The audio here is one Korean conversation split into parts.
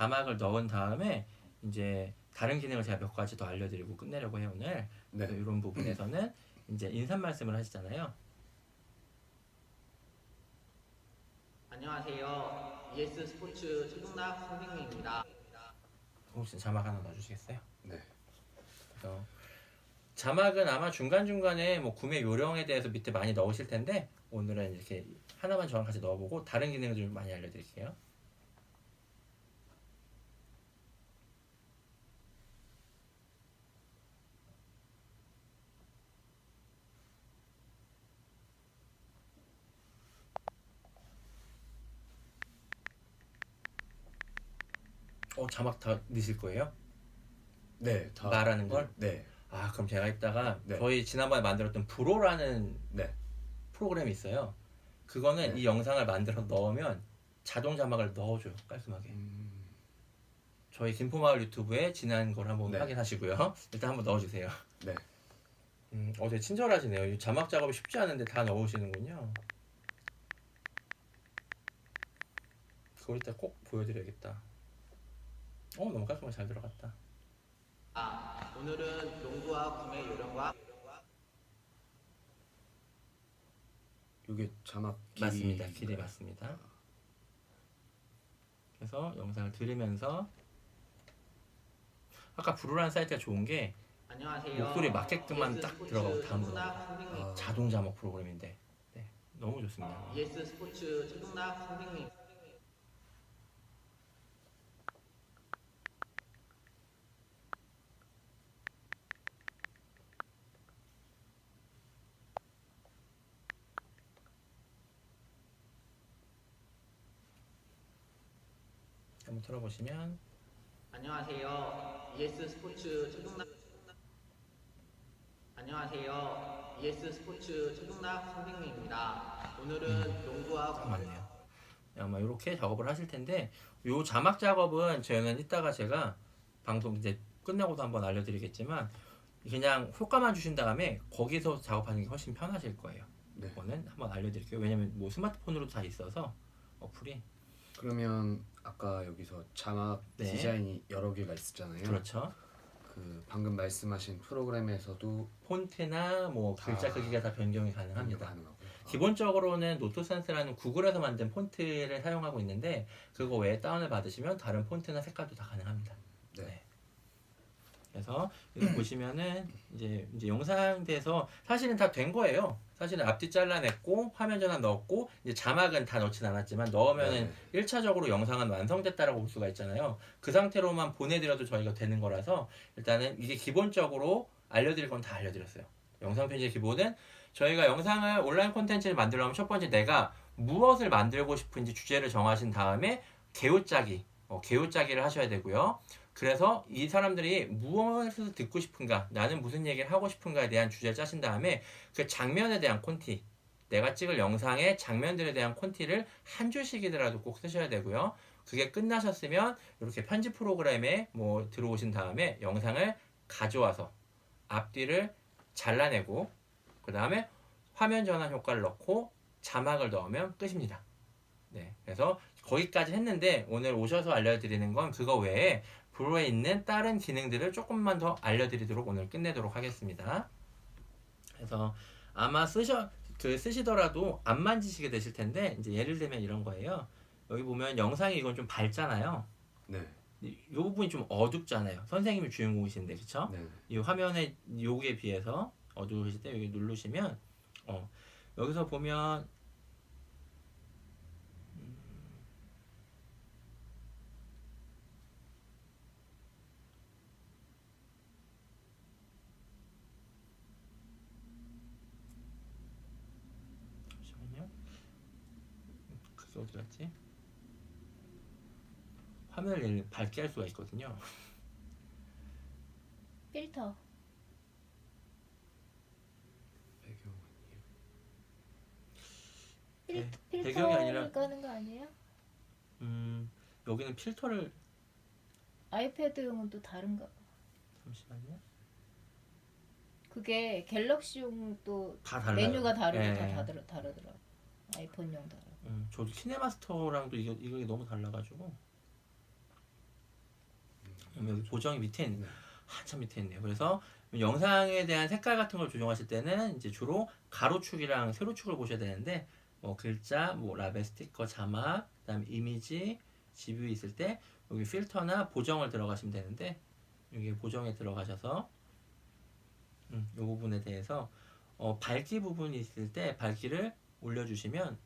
자막을 넣은 다음에 이제 다른 기능을 제가 몇 가지 더 알려드리고 끝내려고 해요 오늘. 네. 이런 부분에서는 이제 인사 말씀을 하시잖아요. 안녕하세요. ES 스포츠 최동락 선생님입니다. 혹시 자막 하나 넣어주시겠어요? 네. 그래서 자막은 아마 중간 중간에 뭐 구매 요령에 대해서 밑에 많이 넣으실 텐데 오늘은 이렇게 하나만 저랑 같이 넣어보고 다른 기능을 좀 많이 알려드릴게요. 어 자막 다 넣으실 거예요? 네. 다 말하는 걸? 네. 아 그럼 제가 이따가 네. 저희 지난번에 만들었던 브로라는 네. 프로그램이 있어요. 그거는 네. 이 영상을 만들어 넣으면 자동 자막을 넣어줘요 깔끔하게. 음, 저희 김포마을 유튜브에 지난 걸 한번 네. 확인하시고요. 일단 한번 넣어주세요. 네. 음, 어, 되게 친절하시네요. 이 자막 작업이 쉽지 않은데 다 넣으시는군요. 그걸 이따 꼭 보여드려야겠다. 어 너무 깔끔하게 잘 들어갔다. 아, 오늘은 농구와 구매 요령과 이게 자막 길이 맞습니다. 길이 맞습니다. 그래서 영상을 들으면서 아까 브루라는 사이트가 좋은 게 안녕하세요. 목소리 맞게끔만 딱 스포츠 들어가고 다음 최동락 선생님. 아. 자동 자막 프로그램인데 네, 너무 좋습니다. ES 스포츠 최동락 선생님. 한번 들어보시면 안녕하세요. ES 스포츠 최동락 안녕하세요. ES 스포츠 최동락 선생님입니다. 오늘은 농구와 딱 구매 맞네요. 아마 이렇게 작업을 하실 텐데 요 자막 작업은 저희는 이따가 제가 방송 이제 끝나고도 한번 알려드리겠지만 그냥 효과만 주신 다음에 거기서 작업하는 게 훨씬 편하실 거예요. 네. 이거는 한번 알려드릴게요. 왜냐면 뭐 스마트폰으로 다 있어서 어플이 그러면 아까 여기서 자막 네. 디자인이 여러 개가 있었잖아요. 그렇죠. 그 방금 말씀하신 프로그램에서도 폰트나 뭐 다 글자 크기가 다 변경이 가능합니다. 가능하고요. 기본적으로는 노트센스라는 구글에서 만든 폰트를 사용하고 있는데 그거 외에 다운을 받으시면 다른 폰트나 색깔도 다 가능합니다. 네. 네. 그래서 이거 보시면은 이제 이제 영상 돼서 사실은 다 된 거예요. 사실은 앞뒤 잘라냈고 화면 전환 넣었고 이제 자막은 다 넣진 않았지만 넣으면은 네. 1차적으로 영상은 완성됐다라고 볼 수가 있잖아요. 그 상태로만 보내드려도 저희가 되는 거라서 일단은 이게 기본적으로 알려드릴 건 다 알려드렸어요. 영상 편집의 기본은 저희가 영상을 온라인 콘텐츠를 만들려면 첫 번째 내가 무엇을 만들고 싶은지 주제를 정하신 다음에 개요짜기, 어, 개요짜기를 하셔야 되고요. 그래서 이 사람들이 무엇을 듣고 싶은가, 나는 무슨 얘기를 하고 싶은가에 대한 주제를 짜신 다음에 그 장면에 대한 콘티, 내가 찍을 영상의 장면들에 대한 콘티를 한 줄씩이더라도 꼭 쓰셔야 되고요. 그게 끝나셨으면 이렇게 편집 프로그램에 뭐 들어오신 다음에 영상을 가져와서 앞뒤를 잘라내고 그 다음에 화면 전환 효과를 넣고 자막을 넣으면 끝입니다. 네, 그래서 거기까지 했는데 오늘 오셔서 알려드리는 건 그거 외에 브로에 있는 다른 기능들을 조금만 더 알려드리도록 오늘 끝내도록 하겠습니다. 그래서 아마 쓰셔 그 쓰시더라도 안 만지시게 되실 텐데 이제 예를 들면 이런 거예요. 여기 보면 영상이 이건 좀 밝잖아요. 네. 이 부분이 좀 어둡잖아요. 선생님이 주인공이신데 그쵸? 네. 이 화면의 요기에 비해서 어두우실 때 여기 누르시면 어 여기서 보면 음, 잠시만요. 그게 어디 갔지? 화면을 얘는 밝게 할 수가 있거든요. 필터 배경 필, 네, 필터 배경이 아니라- 하는 거 아니에요? 음 여기는 필터를 아이패드용은 또 다른가 봐. 잠시만요. 그게 갤럭시용 또 다 달라요. 메뉴가 다르고 예. 다 다르, 다르더라고 아이폰용 다르고 음, 저도 키네마스터랑도 이게 이게 너무 달라가지고 음, 여기 보정이 밑에 있는 네. 한참 밑에 있네요. 그래서 영상에 대한 색깔 같은 걸 조정하실 때는 이제 주로 가로축이랑 세로축을 보셔야 되는데 뭐 글자, 뭐 라벨 스티커, 자막, 그다음에 이미지, 지뷰 있을 때 여기 필터나 보정을 들어가시면 되는데 여기 보정에 들어가셔서 음, 이 부분에 대해서 어, 밝기 부분이 있을 때 밝기를 올려주시면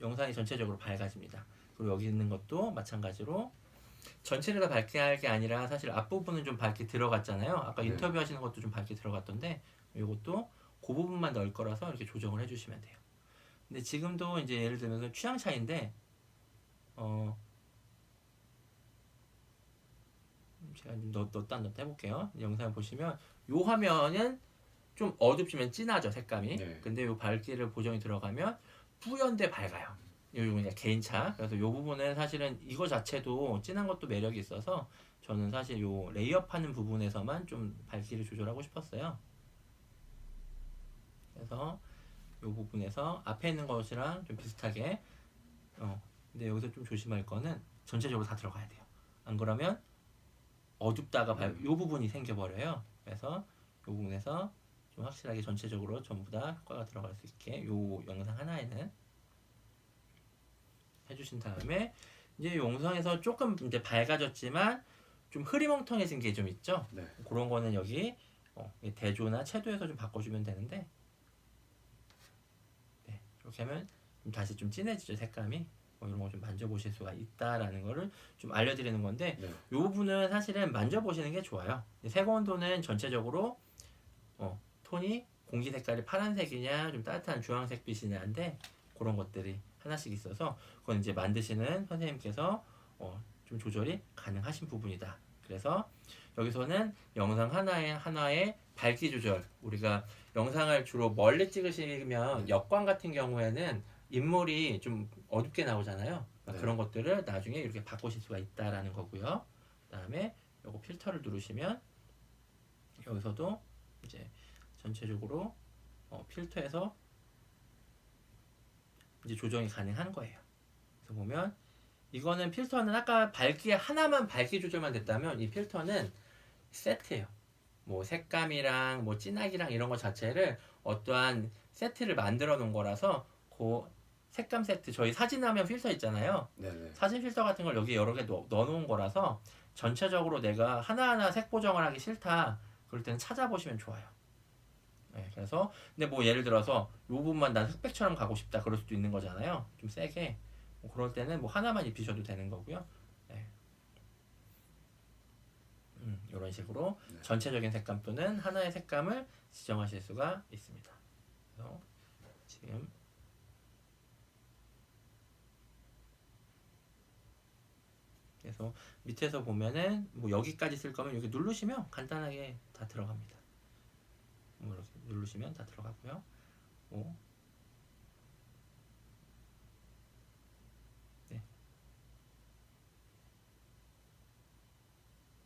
영상이 전체적으로 밝아집니다. 그리고 여기 있는 것도 마찬가지로 전체를 다 밝게 할 게 아니라 사실 앞부분은 좀 밝게 들어갔잖아요. 아까 네. 인터뷰 하시는 것도 좀 밝게 들어갔던데 이것도 그 부분만 넣을 거라서 이렇게 조정을 해주시면 돼요. 근데 지금도 이제 예를 들면서 취향 차인데 어 제가 좀 넣, 넣다 넣다 해볼게요. 영상 보시면 요 화면은 좀 어둡지만 진하죠 색감이. 네. 근데 요 밝기를 보정이 들어가면 뿌연데 밝아요. 요 요건 이제 개인차. 그래서 요 부분은 사실은 이거 자체도 진한 것도 매력이 있어서 저는 사실 요 레이업하는 부분에서만 좀 밝기를 조절하고 싶었어요. 그래서 요 부분에서 앞에 있는 것이랑 좀 비슷하게 어 근데 여기서 좀 조심할 거는 전체적으로 다 들어가야 돼요. 안 그러면 어둡다가 밝, 요 부분이 생겨버려요. 그래서 요 부분에서 좀 확실하게 전체적으로 전부 다 효과가 들어갈 수 있게 요 영상 하나에는 해주신 다음에 이제 영상에서 조금 이제 밝아졌지만 좀 흐리멍텅해진 게 좀 있죠. 네. 그런 거는 여기 어, 이 대조나 채도에서 좀 바꿔주면 되는데 네, 이렇게 하면 좀 다시 좀 진해지죠 색감이 뭐 이런 거 좀 만져보실 수가 있다라는 거를 좀 알려드리는 건데 네. 이 부분은 사실은 만져보시는 게 좋아요. 색온도는 전체적으로 어, 톤이 공기 색깔이 파란색이냐 좀 따뜻한 주황색 빛이냐인데 그런 것들이 하나씩 있어서 그건 이제 만드시는 선생님께서 어, 좀 조절이 가능하신 부분이다. 그래서 여기서는 영상 하나에 하나의 밝기 조절 우리가 영상을 주로 멀리 찍으시면 역광 같은 경우에는 인물이 좀 어둡게 나오잖아요. 그러니까 네. 그런 것들을 나중에 이렇게 바꾸실 수가 있다라는 거고요. 그다음에 요거 필터를 누르시면 여기서도 이제 전체적으로 어, 필터에서 이제 조정이 가능한 거예요. 그래서 보면 이거는 필터는 아까 밝기 하나만 밝기 조절만 됐다면 이 필터는 세트예요. 뭐 색감이랑 뭐 진하기랑 이런 거 자체를 어떠한 세트를 만들어 놓은 거라서 그 색감 세트 저희 사진하면 필터 있잖아요. 네네. 사진 필터 같은 걸 여기 여러 개 넣어, 넣어놓은 거라서 전체적으로 내가 하나하나 색 보정을 하기 싫다 그럴 때는 찾아보시면 좋아요. 네, 그래서 근데 뭐 예를 들어서 요 부분만 난 흑백처럼 가고 싶다 그럴 수도 있는 거잖아요. 좀 세게 뭐 그럴 때는 뭐 하나만 입히셔도 되는 거고요. 네. 음, 이런 식으로 네. 전체적인 색감 또는 하나의 색감을 지정하실 수가 있습니다. 그래서 지금 그래서 밑에서 보면은 뭐 여기까지 쓸 거면 여기 누르시면 간단하게 다 들어갑니다. 뭐 이렇게 누르시면 다 들어가고요. 뭐 네.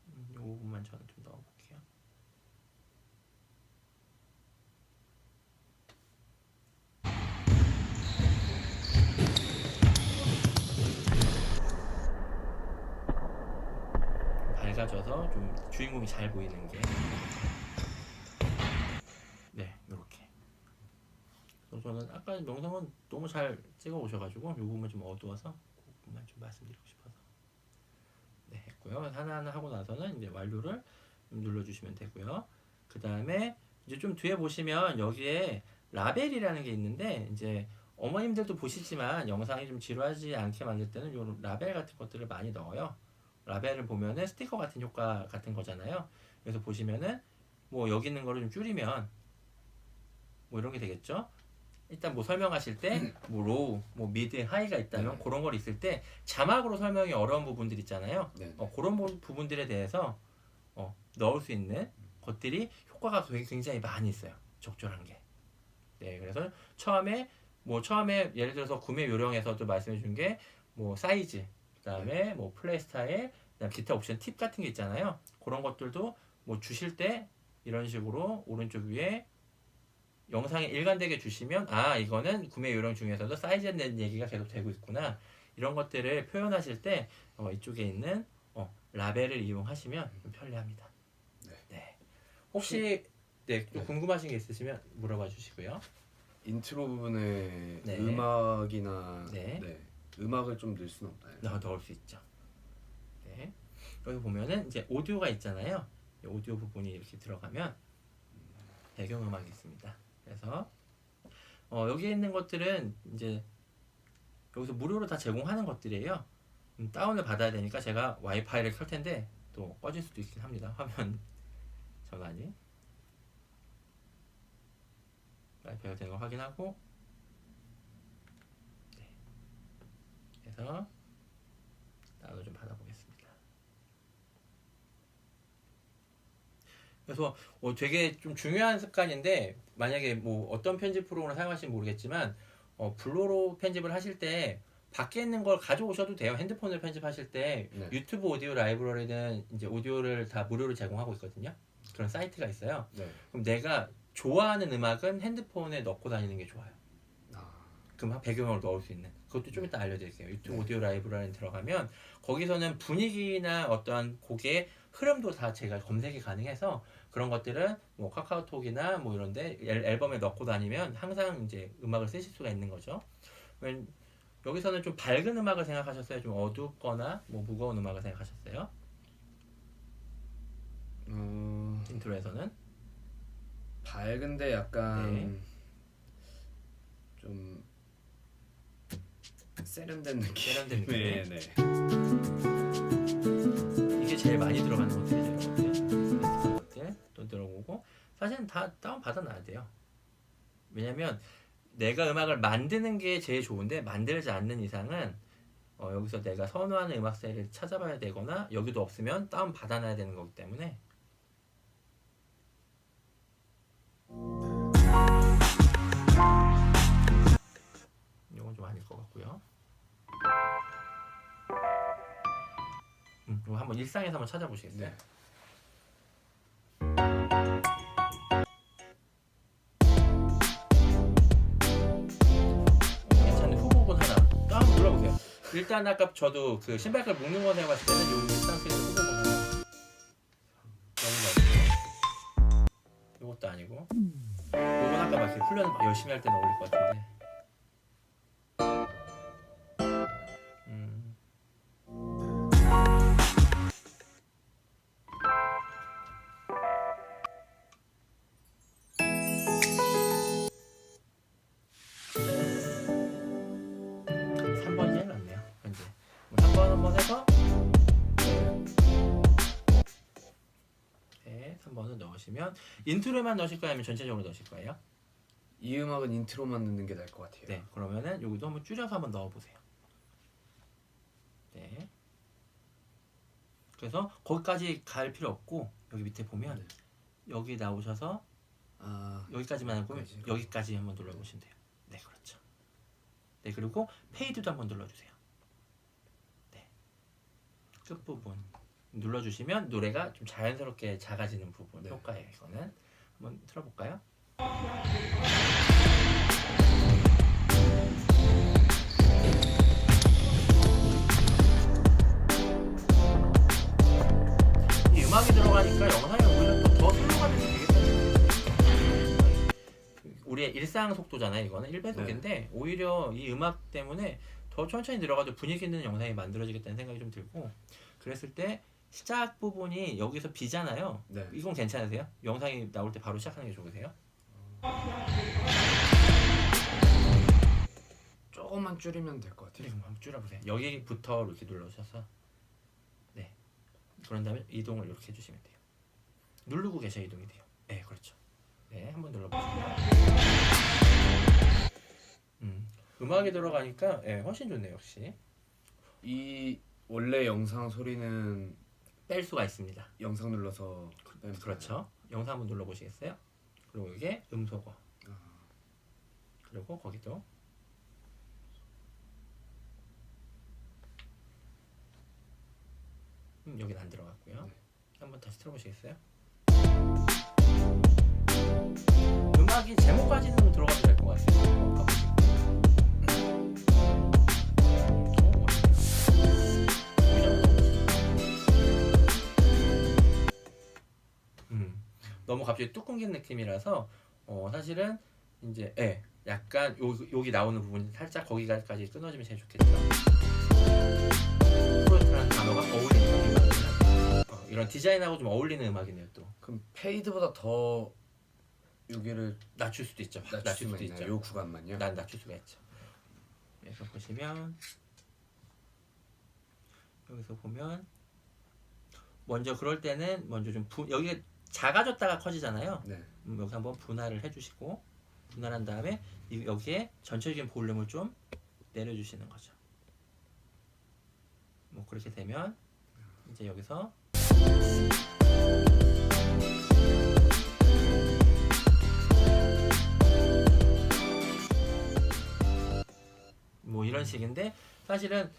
음, 요 부분만 저는 좀 넣어볼게요. 밝아져서 좀 주인공이 잘 보이는 게 저는 아까 영상은 너무 잘 찍어 오셔가지고 요 부분 좀 어두워서 그 부분만 좀 말씀드리고 싶어서 네 했고요. 하나하나 하고 나서는 이제 완료를 눌러주시면 되고요. 그 다음에 이제 좀 뒤에 보시면 여기에 라벨이라는 게 있는데 이제 어머님들도 보시지만 영상이 좀 지루하지 않게 만들 때는 요 라벨 같은 것들을 많이 넣어요. 라벨을 보면은 스티커 같은 효과 같은 거잖아요. 그래서 보시면은 뭐 여기 있는 거를 좀 줄이면 뭐 이런 게 되겠죠. 일단 뭐 설명하실 때 뭐 로우, 뭐 미드, 하이가 있다면 네. 그런 걸 있을 때 자막으로 설명이 어려운 부분들 있잖아요. 네. 어, 그런 부- 부분들에 대해서 어, 넣을 수 있는 것들이 효과가 되게 굉장히 많이 있어요. 적절한 게. 네, 그래서 처음에 뭐 처음에 예를 들어서 구매 요령에서도 말씀해 준 게 뭐 사이즈, 그다음에 뭐 플레이 스타일, 그다음 기타 옵션 팁 같은 게 있잖아요. 그런 것들도 뭐 주실 때 이런 식으로 오른쪽 위에 영상에 일관되게 주시면 아 이거는 구매 요령 중에서도 사이즈에 대한 얘기가 계속 되고 있구나 이런 것들을 표현하실 때 어, 이쪽에 있는 어, 라벨을 이용하시면 좀 편리합니다. 네. 혹시 네, 또 네. 궁금하신 게 있으시면 물어봐 주시고요. 인트로 부분에 네. 음악이나 네. 네. 음악을 좀 넣을 수는 없나요? 넣, 넣을 수 있죠. 네. 여기 보면은 이제 오디오가 있잖아요. 이 오디오 부분이 이렇게 들어가면 배경 음악이 있습니다. 그래서 어, 여기 있는 것들은 이제 여기서 무료로 다 제공하는 것들이에요. 음, 다운을 받아야 되니까 제가 와이파이를 켤 텐데 또 꺼질 수도 있긴 합니다. 화면 전환이 와이파이가 되는 걸 확인하고 네. 그래서 다운을 좀 받아보겠습니다. 그래서 어, 되게 좀 중요한 습관인데 만약에 뭐 어떤 편집 프로그램을 사용하시면 모르겠지만 어, 블로로 편집을 하실 때 밖에 있는 걸 가져오셔도 돼요. 핸드폰을 편집하실 때 네. 유튜브 오디오 라이브러리는 이제 오디오를 다 무료로 제공하고 있거든요. 그런 사이트가 있어요. 네. 그럼 내가 좋아하는 음악은 핸드폰에 넣고 다니는 게 좋아요. 아, 그럼 배경음악을 넣을 수 있는 그것도 좀 이따 알려드릴게요 유튜브 네. 오디오 라이브러리 들어가면 거기서는 분위기나 어떠한 곡의 흐름도 다 제가 검색이 가능해서 그런 것들은 뭐 카카오톡이나 뭐 이런데 앨- 앨범에 넣고 다니면 항상 이제 음악을 쓰실 수가 있는 거죠 웬- 여기서는 좀 밝은 음악을 생각하셨어요 좀 어둡거나 뭐 무거운 음악을 생각하셨어요 어, 인트로에서는 밝은데 약간 네. 좀 세련된 느낌. 세련된 느낌. 네, 네. 이게 제일 많이 들어가는 것들이죠. 들어오고 사실은 다 다운 받아놔야 돼요. 왜냐면 내가 음악을 만드는 게 제일 좋은데 만들지 않는 이상은 어, 여기서 내가 선호하는 음악사를 찾아봐야 되거나 여기도 없으면 다운 받아놔야 되는 거기 때문에 이건 좀 아닐 것 같고요. 음, 이거 한번 일상에서 한번 찾아보시겠어요? 네. 괜찮은 후보군 하나. 또 한번 눌러보세요. 일단 아까 저도 그 신발끈 묶는 거 생각했을 때는 요 일상 속에서 후보군 하나. 너무 맛있고 이것도 아니고. 이건 아까 막 이렇게 훈련 막 열심히 할 때는 어울릴 것 같은데 네, 3번을 넣으시면 인트로만 넣으실 거예요? 아니면 전체적으로 넣으실 거예요? 이 음악은 인트로만 넣는 게 나을 것 같아요. 네, 그러면은 여기도 한번 줄여서 한번 넣어보세요. 네. 그래서 거기까지 갈 필요 없고 여기 밑에 보면 네. 여기 나오셔서 아, 여기까지만 하고 여기까지. 여기까지 한번 눌러보시면 돼요. 네, 그렇죠. 네, 그리고 페이드도 한번 눌러주세요. 네, 끝 부분 눌러주시면 노래가 좀 자연스럽게 작아지는 부분 네. 효과예요. 이거는 한번 틀어볼까요? 이 음악이 들어가니까 영상이 오히려 또더 되게 되겠다는 생각이 우리의 일상 속도잖아요. 이거는 1배속인데 오히려 이 음악 때문에 더 천천히 들어가도 분위기 있는 영상이 만들어지겠다는 생각이 좀 들고 그랬을 때 시작 부분이 여기서 비잖아요. 네. 이건 괜찮으세요? 영상이 나올 때 바로 시작하는 게 좋으세요? 조금만 줄이면 될 것 같아요. 그리고 한번 줄여보세요. 여기부터 이렇게 눌러주셔서 네 그런 다음에 이동을 이렇게 해주시면 돼요. 누르고 계셔야 이동이 돼요. 네 그렇죠. 네 한번 눌러보시고요. 음 음악이 들어가니까 예 훨씬 좋네요 역시 이 원래 영상 소리는 뺄 수가 있습니다. 영상 눌러서 그렇죠. 영상 한번 눌러보시겠어요? 그리고 이게 음소거 아. 그리고 거기도 음, 여기는 안 들어갔고요. 네. 한번 다시 틀어보시겠어요? 갑자기 뚝 끊긴 느낌이라서 어, 사실은 이제 예, 약간 요, 여기 나오는 부분이 살짝 거기까지 끊어지면 제일 좋겠죠. 프로젝트라는 단어가 어울리는 음악이나 어, 이런 디자인하고 좀 어울리는 음악이네요. 또 그럼 페이드보다 더 여기를 낮출 수도 있죠. 낮출 낮출 수도? 있죠. 요 구간만요. 난 낮출 수가 있죠. 그래서 보시면 여기서 보면 먼저 그럴 때는 먼저 좀 분, 여기 작아졌다가 커지잖아요. 네. 음, 여기 한번 분할을 해주시고 분할한 다음에 이- 여기에 전체적인 볼륨을 좀 내려주시는 거죠. 뭐 그렇게 되면 이제 여기서 뭐 이런 식인데 사실은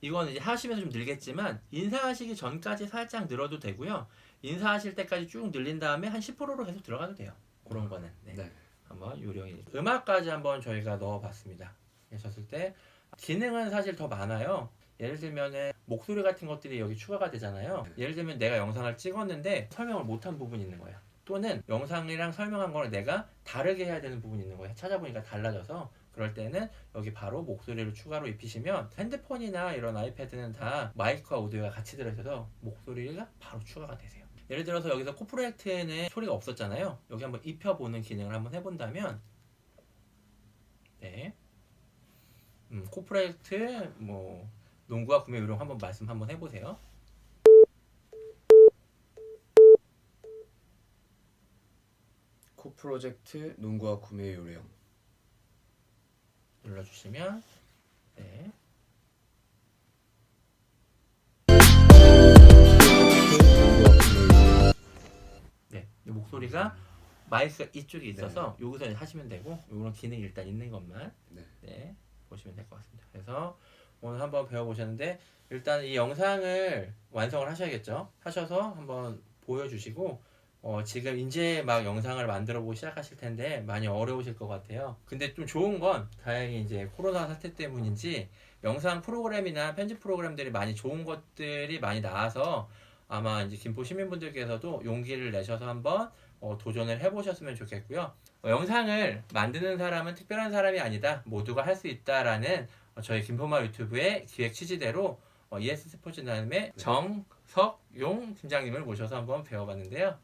이거는 이제 하시면서 좀 늘겠지만 인사하시기 전까지 살짝 늘어도 되고요. 인사하실 때까지 쭉 늘린 다음에 한 10%로 계속 들어가도 돼요. 그런 거는. 네. 네. 한번 요령이 음악까지 한번 저희가 넣어봤습니다. 하셨을 때 기능은 사실 더 많아요. 예를 들면은 목소리 같은 것들이 여기 추가가 되잖아요. 예를 들면 내가 영상을 찍었는데 설명을 못한 부분이 있는 거예요. 또는 영상이랑 설명한 거를 내가 다르게 해야 되는 부분이 있는 거예요. 찾아보니까 달라져서 그럴 때는 여기 바로 목소리를 추가로 입히시면 핸드폰이나 이런 아이패드는 다 마이크와 오디오가 같이 들어있어서 목소리가 바로 추가가 되세요. 예를 들어서 여기서 코프로젝트에는 소리가 없었잖아요. 여기 한번 입혀보는 기능을 한번 해본다면, 네, 음, 코프로젝트 뭐 농구와 구매 요령 한번 말씀 한번 해보세요. 코 프로젝트 농구와 구매 요령. 눌러주시면, 네, 네, 이 목소리가 마이크가 이쪽에 있어서 여기서 하시면 되고 이런 기능이 일단 있는 것만 네. 네, 보시면 될 것 같습니다. 그래서 오늘 한번 배워보셨는데 일단 이 영상을 완성을 하셔야겠죠. 하셔서 한번 보여주시고 어, 지금 이제 막 영상을 만들어 보기 시작하실 텐데 많이 어려우실 것 같아요. 근데 좀 좋은 건 다행히 이제 코로나 사태 때문인지 영상 프로그램이나 편집 프로그램들이 많이 좋은 것들이 많이 나와서 아마 이제 김포 시민분들께서도 용기를 내셔서 한번 어, 도전을 해보셨으면 좋겠고요. 어, 영상을 만드는 사람은 특별한 사람이 아니다. 모두가 할 수 있다라는 어, 저희 김포마 유튜브의 기획 취지대로 어, ES 스포츠 나눔의 정석용 팀장님을 모셔서 한번 배워봤는데요.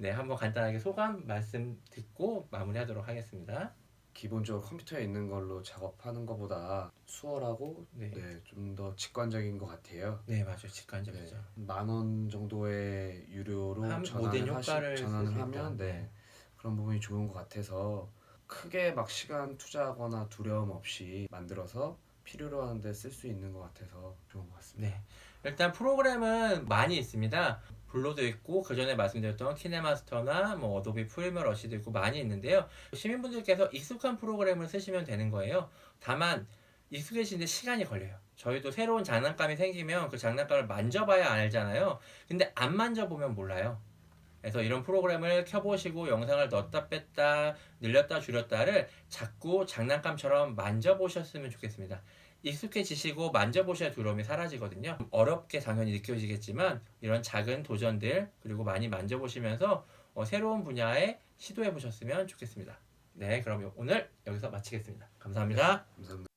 네, 한번 간단하게 소감 말씀 듣고 마무리하도록 하겠습니다. 기본적으로 컴퓨터에 있는 걸로 작업하는 것보다 수월하고 네, 네, 네, 좀더 직관적인 것 같아요. 맞아요. 직관적이죠. 만 원 정도의 유료로 한 모든 전환을 하시, 효과를 쓸수 전환을 있다. 하면 네, 네. 그런 부분이 좋은 것 같아서 크게 막 시간 투자하거나 두려움 없이 만들어서 필요로 하는데 쓸 수 있는 것 같아서 좋은 것 같습니다. 네. 일단 프로그램은 많이 있습니다. 블로도 있고 그 전에 말씀드렸던 키네마스터나 뭐 어도비 프리미어 러시도 있고 많이 있는데요. 시민분들께서 익숙한 프로그램을 쓰시면 되는 거예요. 다만 익숙해지는데 시간이 걸려요. 저희도 새로운 장난감이 생기면 그 장난감을 만져봐야 알잖아요. 근데 안 만져보면 몰라요. 그래서 이런 프로그램을 켜보시고 영상을 넣었다 뺐다 늘렸다 줄였다를 자꾸 장난감처럼 만져보셨으면 좋겠습니다. 익숙해지시고 만져보셔야 두려움이 사라지거든요. 어렵게 당연히 느껴지겠지만 이런 작은 도전들 그리고 많이 만져보시면서 어, 새로운 분야에 시도해 보셨으면 좋겠습니다. 네, 그럼 오늘 여기서 마치겠습니다. 감사합니다. 감사합니다.